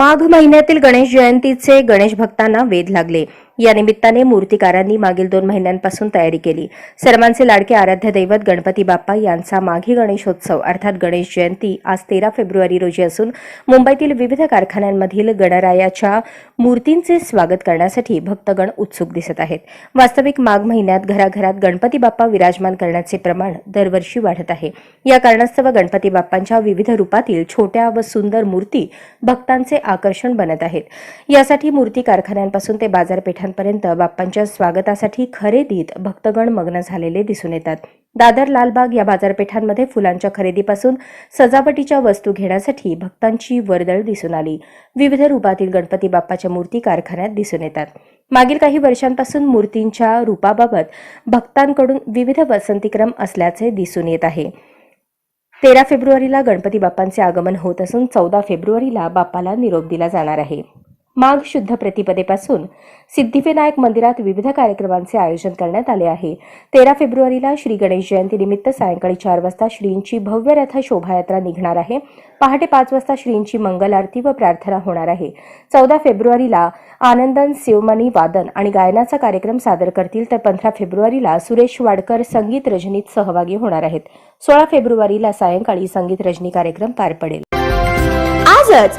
माघ महिन्यातील गणेश जयंतीचे गणेश भक्तांना वेध लागले. या निमित्ताने मूर्तिकारांनी मागील दोन महिन्यांपासून तयारी केली. सर्वांचे लाडके आराध्य दैवत गणपती बाप्पा यांचा माघी गणेशोत्सव अर्थात गणेश जयंती आज तेरा फेब्रुवारी रोजी असून मुंबईतील विविध कारखान्यांमधील गणरायाच्या मूर्तींचे स्वागत करण्यासाठी भक्तगण उत्सुक दिसत आहेत. वास्तविक माघ महिन्यात घराघरात गणपती बाप्पा विराजमान करण्याचे प्रमाण दरवर्षी वाढत आहे. या कारणास्तव गणपती बाप्पांच्या विविध रूपातील छोट्या व सुंदर मूर्ती भक्तांचे आकर्षण बनत आहेत. यासाठी मूर्ती कारखान्यांपासून ते बाजारपेठांपर्यंत बाप्पांच्या स्वागतासाठी खरेदीत भक्तगण मग्न झालेले दिसून येतात. दादर लालबाग या बाजारपेठांमध्ये फुलांच्या खरेदीपासून सजावटीच्या वस्तू घेण्यासाठी भक्तांची वर्दळ दिसून आली. विविध रूपातील गणपती बाप्पाच्या मूर्ती कारखान्यात दिसून येतात. मागील काही वर्षांपासून मूर्तींच्या रूपाबाबत भक्तांकडून विविध वसंतीक्रम असल्याचे दिसून येत आहे. तेरा फेब्रुवारीला गणपती बाप्पांचे आगमन होत असून चौदा फेब्रुवारीला बाप्पाला निरोप दिला जाणार आहे. माघ शुद्ध प्रतिपदेपासून सिद्धिविनायक मंदिरात विविध कार्यक्रमांचे आयोजन करण्यात आले आहे. तेरा फेब्रुवारीला श्री गणेश जयंतीनिमित्त सायंकाळी चार वाजता श्रींची भव्य रथ शोभायात्रा निघणार आहे. पहाटे पाच वाजता श्रींची मंगल आरती व प्रार्थना होणार आहे. चौदा फेब्रुवारीला आनंदन शिवमणी वादन आणि गायनाचा कार्यक्रम सादर करतील तर पंधरा फेब्रुवारीला सुरेश वाडकर संगीत रजनीत सहभागी होणार आहेत. सोळा फेब्रुवारीला सायंकाळी संगीत रजनी कार्यक्रम पार पडेल. आजच